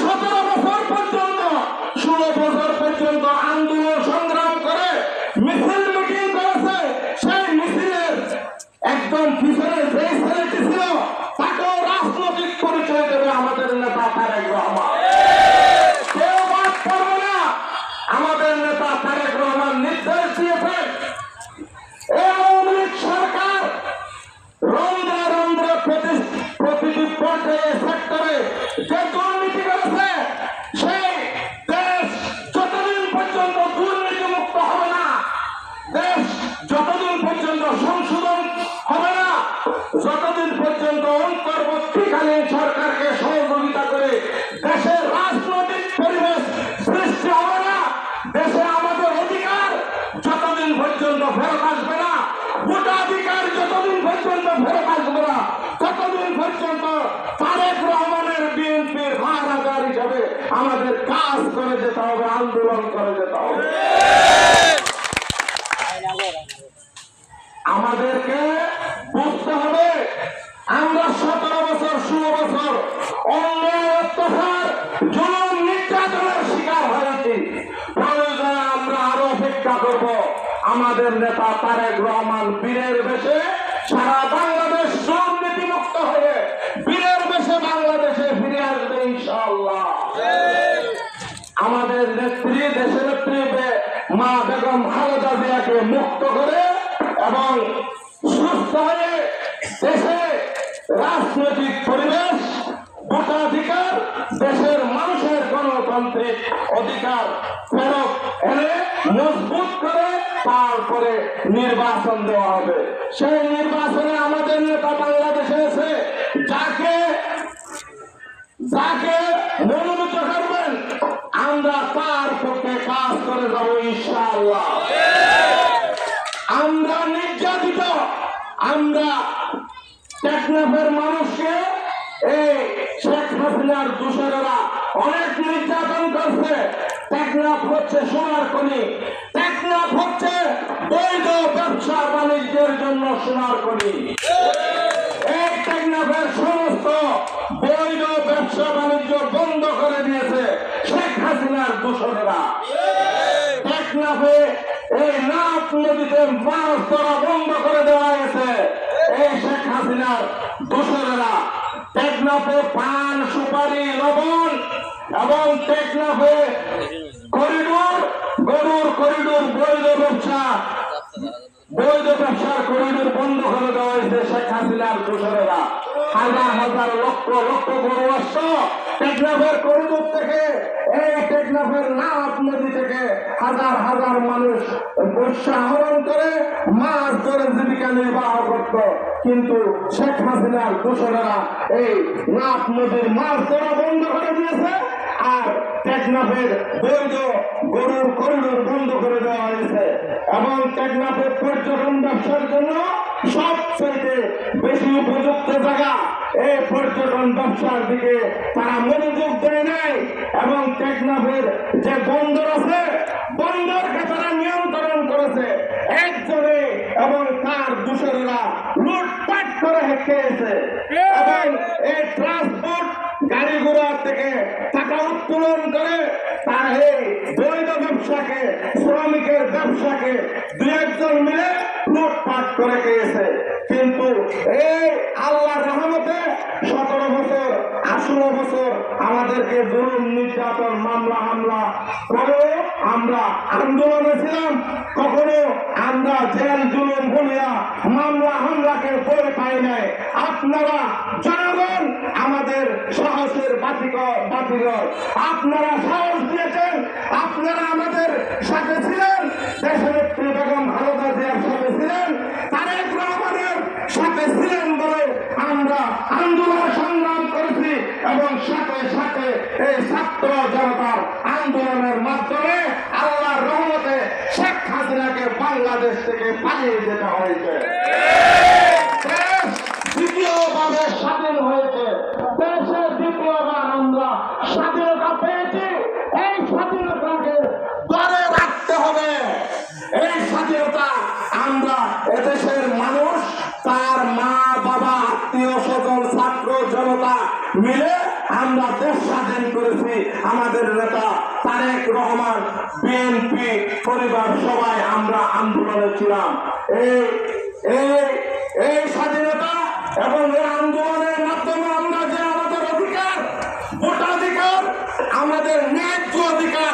সতেরো বছর পর্যন্ত, ষোলো বছর পর্যন্ত আন্দোলন সংগ্রাম করে মিছিল মিটিং করেছে। সেই মিছিলের একদম যতদিন পর্যন্ত অন্তর্বর্তীকালীন সরকারকে সহযোগিতা করে দেশের রাজনৈতিক পরিবেশ সৃষ্টি হবে না, দেশে আমাদের অধিকার যতদিন পর্যন্ত ফেরত আসবে না, ভোটাধিকার যতদিন পর্যন্ত ফেরত আসবে না, ততদিন পর্যন্ত তারেক রহমানের বিএনপির হারাগার হিসাবে আমাদের কাজ করে যেতে হবে, আন্দোলন করে যেতে হবে। আমাদেরকে আরও করব আমাদের নেতা তারেক রহমান বীরের বেশে সারা বাংলাদেশ দুর্নীতি মুক্ত হয়ে বীরের বেশে বাংলাদেশে ফিরে আসবে ইনশাআল্লাহ। আমাদের নেত্রী, দেশের নেত্রী মা বেগম খালেদা জিয়াকে মুক্ত করে এবং সুস্থ হয়ে দেশে রাজনৈতিক পরিবেশ, ভোটাধিকার, দেশের মানুষের গণতান্ত্রিক অধিকার ফেরত এনে মজবুত করে তারপরে নির্বাচন দেওয়া হবে। সেই নির্বাচনে আমাদের নেতা বাংলাদেশে এসে যাকে যাকে মনোনীত করবেন, আমরা তার পক্ষে কাজ করে যাব ইনশাআল্লাহ। আমরা নির্যাতিত, আমরা টেকনাফের মানুষকে এই শেখ হাসিনার দূষণেরা অনেক নির্যাতন করছে। টেকনাফ হচ্ছে সোনার খনি। হচ্ছে বাণিজ্যের জন্য সোনার খনি। টেকনাফের সমস্ত বৈধ ব্যবসা বাণিজ্য বন্ধ করে দিয়েছে শেখ হাসিনার দূষণেরা টেকনাফে এই নাপ নদীতে মাছ ধরা বন্ধ করে দেওয়া হয়েছে এই শেখ হাসিনার দোসরেরা টেকনাফে পান, সুপারি, লবণ এবং টেকনাফে করিডোর গরুর করিডোর, বৈধ ব্যবসা। বৈধ ব্যবসার করিডোর বন্ধ করে দেওয়া হয়েছে শেখ হাসিনার দোসরেরা হাজার হাজার লক্ষ লক্ষ গরু আসছে। টেকনাফের করিডোর থেকে এই টেকনাফের নাপ নদী থেকে হাজার হাজার মানুষ বর্ষা আহরণ করে মাছ ধরে জীবিকা নির্বাহ করত। কিন্তু শেখ হাসিনার দোসরেরা এই নাপ নদীর মাছ ধরা বন্ধ করে দিয়েছে। আর টেকনাফের বৈধ গরুর করিডোর বন্ধ করে দেওয়া হয়েছে। এবং টেকনাফের পর্যটন ব্যবসার জন্য সবচেয়ে বেশি উপযুক্ত জায়গা এই পর্যটন ব্যবসার দিকে তারা মনোযোগ দেয় নাই। এবং টেকনাফের যে বন্দর আছে বন্দরকে তারা নিয়ন্ত্রণ করেছে। একজনে এবং তার দূষণেরা লুটপাট করে খেয়েছে এবং এই ট্রান্সপোর্ট গাড়ি ঘোড়া থেকে টাকা উত্তোলন করে, তার এই বৈধ ব্যবসাকে, শ্রমিকের ব্যবসাকে দু একজন মিলে লুটপাট করে গিয়েছে কিন্তু এই আল্লাহ রহমতে সতেরো বছর, আঠারো বছর আমাদেরকে জুলুম, নির্যাতন, মামলা, হামলা করে আমরা আন্দোলনে ছিলাম, কখনো আমরা জেল, জুলুম বলিয়া মামলা, হামলাকে বই পাই নাই। আপনারা জনগণ আমাদের সাহসের বাতিকর আপনারা সাহস দিয়েছেন, আপনারা আমাদের সাথে ছিলেন। দেশনেত্রী বেগম খালেদা জিয়ার সাথে ছিলেন, তারেক রহমানের সাথে ছিলেন বলে আমরা আন্দোলন সংগ্রাম করেছি এবং সাথে সাথে এই ছাত্র জনতার আন্দোলনের মাধ্যমে আল্লাহর রহমতে শেখ হাসিনাকে বাংলাদেশ থেকে পালিয়ে যেতে হয়েছে। দ্বিতীয়ভাবে স্বাধীন হয়েছে। দেশে দ্বিতীয়বার আমরা স্বাধীনতা পেয়েছি। এই স্বাধীনতাকে ধরে রাখতে হবে। এই স্বাধীনতা আমরা এদেশের মানুষ, তার মা, বাবা, আত্মীয়, স্বজন, ছাত্র, জনতা মিলে আমরা দেশ স্বাধীন করেছি। আমাদের নেতা তারেক রহমান বিএনপি পরিবার সবাই আমরা আন্দোলনে ছিলাম। এই এই এই স্বাধীনতা এবং এই আন্দোলনের মাধ্যমে আমরা যে আমাদের অধিকার, ভোটাধিকার, আমাদের ন্যায্য অধিকার